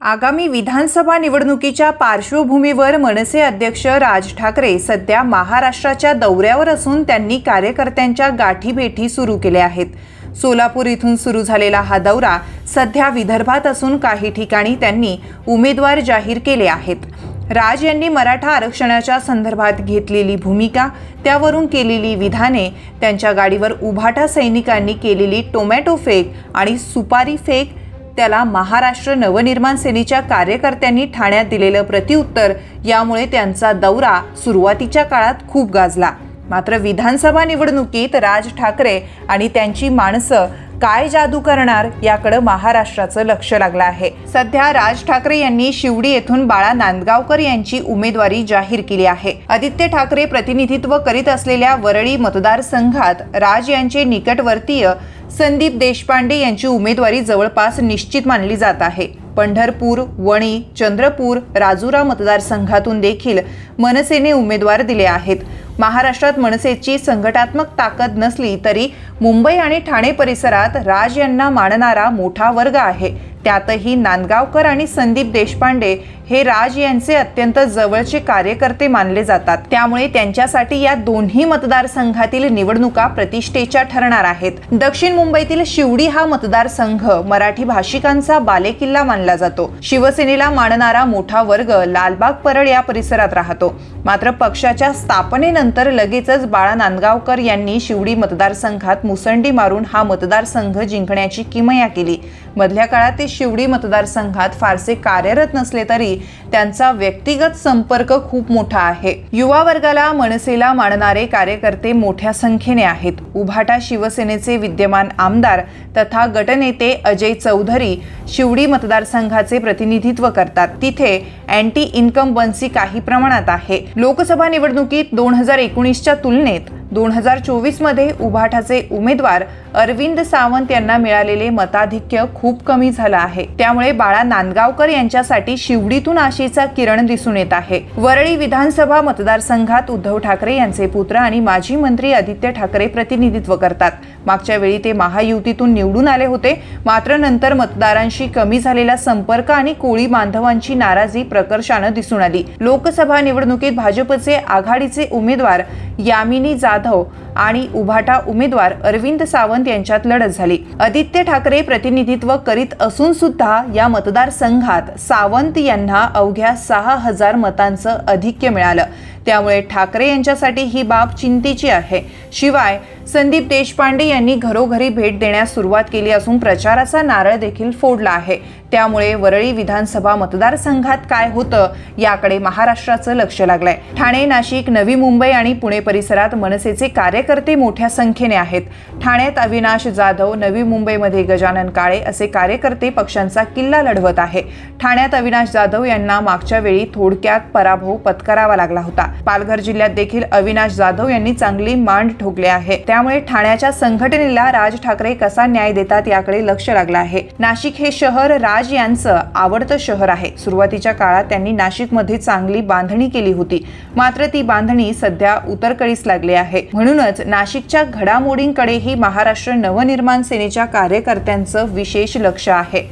आगामी विधानसभा निवडणुकीच्या पार्श्वभूमीवर मनसे अध्यक्ष राज ठाकरे सध्या महाराष्ट्राच्या दौऱ्यावर असून त्यांनी कार्यकर्त्यांच्या गाठीभेटी सुरू केल्या आहेत. सोलापूर इथून सुरू झालेला हा दौरा सध्या विदर्भात असून काही ठिकाणी त्यांनी उमेदवार जाहीर केले आहेत. राज यांनी मराठा आरक्षणाच्या संदर्भात घेतलेली भूमिका त्यावरून केलेली विधाने त्यांच्या गाडीवर उभाटा सैनिकांनी केलेली टोमॅटो फेक आणि सुपारी फेक त्याला महाराष्ट्र नवनिर्माण सेनेच्या कार्यकर्त्यांनी ठाण्यात दिलेलं प्रत्युत्तर यामुळे त्यांचा दौरा सुरुवातीच्या काळात खूप गाजला. मात्र विधानसभा निवडणुकीत राज ठाकरे आणि त्यांची माणसं काय जादू करणार याकडे महाराष्ट्राचं लक्ष लागलं आहे. सध्या राज ठाकरे यांनी शिवडी येथून बाळा नांदगावकर यांची उमेदवारी जाहीर केली आहे. आदित्य ठाकरे प्रतिनिधित्व करीत असलेल्या वरळी मतदारसंघात राज यांचे निकटवर्तीय संदीप देशपांडे यांची उमेदवारी जवळपास निश्चित मानली जात आहे. पंढरपूर वणी चंद्रपूर राजुरा मतदारसंघातून देखील मनसेने उमेदवार दिले आहेत. महाराष्ट्रात मनसेची संघटात्मक ताकद नसली तरी मुंबई आणि ठाणे परिसरात राज यांना मानणारा मोठा वर्ग आहे. त्यातही नांदगावकर आणि संदीप देशपांडे हे राज यांचे अत्यंत जवळचे कार्यकर्ते मानले जातात. त्यामुळे त्यांच्यासाठी या दोन्ही मतदारसंघातील निवडणुका प्रतिष्ठेच्या ठरणार आहेत. दक्षिण मुंबईतील शिवडी हा मतदारसंघ मराठी भाषिकांचा बालेकिल्ला मानला जातो. शिवसेनेला मानणारा मोठा वर्ग लालबाग परळ या परिसरात राहतो. मात्र पक्षाच्या स्थापनेनंतर लगेचच बाळा नांदगावकर यांनी शिवडी मतदारसंघात मुसंडी मारून हा मतदारसंघ जिंकण्याची किमया केली. मधल्या काळात ते शिवडी मतदारसंघात फारसे कार्यरत नसले तरी त्यांचा व्यक्तिगत संपर्क खूप मोठा आहे. युवा वर्गाला मनसेला मानणारे कार्यकर्ते मोठ्या संख्येने आहेत. उभाटा शिवसेनेचे विद्यमान आमदार तथा गटनेते अजय चौधरी शिवडी मतदारसंघाचे प्रतिनिधित्व करतात. तिथे अँटी इन्कम्बन्सी काही प्रमाणात आहे. लोकसभा निवडणुकीत दोन हजार एकोणीसच्या तुलनेत दोन हजार चोवीसमध्ये उभाठाचे उमेदवार अरविंद सावंत यांना मिळालेले मताधिक्य खूप कमी झालं आहे. त्यामुळे बाळा नांदगावकर यांच्यासाठी शिवडीतून आशेचा किरण दिसून येत आहे. वरळी विधानसभा मतदारसंघात उद्धव ठाकरे यांचे पुत्र आणि माजी मंत्री आदित्य ठाकरे प्रतिनिधित्व करतात. मागच्या वेळी ते महायुतीतून निवडून आले होते. मात्र नंतर मतदारांशी कमी झालेला संपर्क आणि कोळी बांधवांची नाराजी प्रकर्षानं दिसून आली. लोकसभा निवडणुकीत भाजपचे आघाडीचे उमेदवार यामिनी जाधव आणि उभाटा उमेदवार अरविंद सावंत यांच्यात लढत झाली. आदित्य ठाकरे प्रतिनिधित्व करीत असून सुद्धा या मतदारसंघात सावंत यांना अवघ्या सहा हजार मतांचं अधिक्य मिळालं. त्यामुळे ठाकरे यांच्यासाठी ही बाब चिंतेची आहे. शिवाय संदीप देशपांडे यांनी घरोघरी भेट देण्यास सुरुवात केली असून प्रचाराचा नारळ देखील फोडला आहे. त्यामुळे वरळी विधानसभा मतदारसंघात काय होतं याकडे महाराष्ट्राचं लक्ष लागलंय. ठाणे नाशिक नवी मुंबई आणि पुणे परिसरात मनसेचे कार्यकर्ते मोठ्या संख्येने आहेत. ठाण्यात अविनाश जाधव नवी मुंबईमध्ये गजानन काळे असे कार्यकर्ते पक्षांचा किल्ला लढवत आहे. ठाण्यात अविनाश जाधव यांना मागच्या वेळी थोडक्यात पराभव पत्करावा लागला होता. पालघर जिल्ह्यात देखील अविनाश जाधव यांनी चांगली मांड ठोकले आहे. त्यामुळे ठाण्याच्या संघटनेला राज ठाकरे कसा न्याय देतात याकडे लक्ष लागलं आहे. नाशिक हे शहर राज यांचं आवडतं शहर आहे. सुरुवातीच्या काळात त्यांनी नाशिकमध्ये चांगली बांधणी केली होती. मात्र ती बांधणी सध्या उतरकळीस लागली आहे. म्हणूनच नाशिकच्या घडामोडींकडेही महाराष्ट्र नवनिर्माण सेनेच्या कार्यकर्त्यांचं विशेष लक्ष आहे.